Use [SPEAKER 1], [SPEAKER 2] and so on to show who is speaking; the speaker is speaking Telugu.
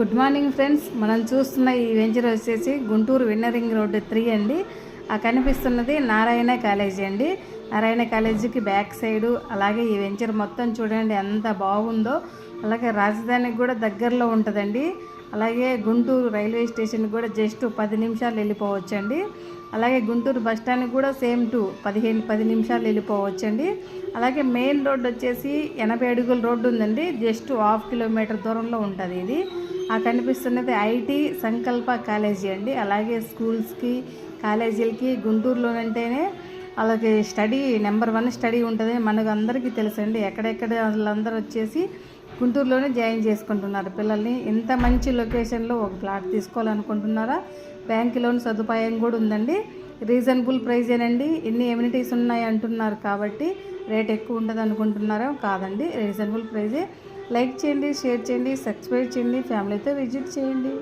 [SPEAKER 1] Good morning friends. మనం చూస్తున్న ఈ వెంచర్ వచ్చేసి గుంటూరు విన్నరింగ్ రోడ్డు త్రీ అండి. ఆ కనిపిస్తున్నది నారాయణ కాలేజీ అండి. నారాయణ కాలేజీకి బ్యాక్ సైడు అలాగే ఈ వెంచర్ మొత్తం చూడండి ఎంత బాగుందో. అలాగే రాజధానికి కూడా దగ్గరలో ఉంటుందండి. అలాగే గుంటూరు రైల్వే స్టేషన్కి కూడా జస్ట్ పది నిమిషాలు వెళ్ళిపోవచ్చండి. అలాగే గుంటూరు బస్ స్టాండ్కి కూడా సేమ్ టు పదిహేను పది నిమిషాలు వెళ్ళిపోవచ్చండి. అలాగే మెయిన్ రోడ్ వచ్చేసి ఎనభై అడుగుల రోడ్డు ఉందండి. జస్ట్ హాఫ్ కిలోమీటర్ దూరంలో ఉంటుంది ఇది. ఆ కనిపిస్తున్నది ఐటీ సంకల్ప కాలేజీ అండి. అలాగే స్కూల్స్కి కాలేజీలకి గుంటూరులోనంటేనే వాళ్ళకి స్టడీ నెంబర్ వన్ స్టడీ ఉంటుంది. మనకు అందరికీ తెలుసండి. ఎక్కడెక్కడ వాళ్ళందరూ వచ్చేసి గుంటూరులోనే జాయిన్ చేసుకుంటున్నారు. పిల్లల్ని ఇంత మంచి లొకేషన్లో ఒక ప్లాట్ తీసుకోవాలనుకుంటున్నారా? బ్యాంక్ లోన్ సదుపాయం కూడా ఉందండి. రీజనబుల్ ప్రైజేనండి ఎన్ని ఎమ్యూనిటీస్ ఉన్నాయి అంటున్నారు కాబట్టి రేట్ ఎక్కువ ఉంటుంది అనుకుంటున్నారా కాదండి. రీజనబుల్ ప్రైజే లైక్ చేయండి షేర్ చేయండి సబ్స్క్రైబ్ చేయండి ఫ్యామిలీతో విజిట్ చేయండి.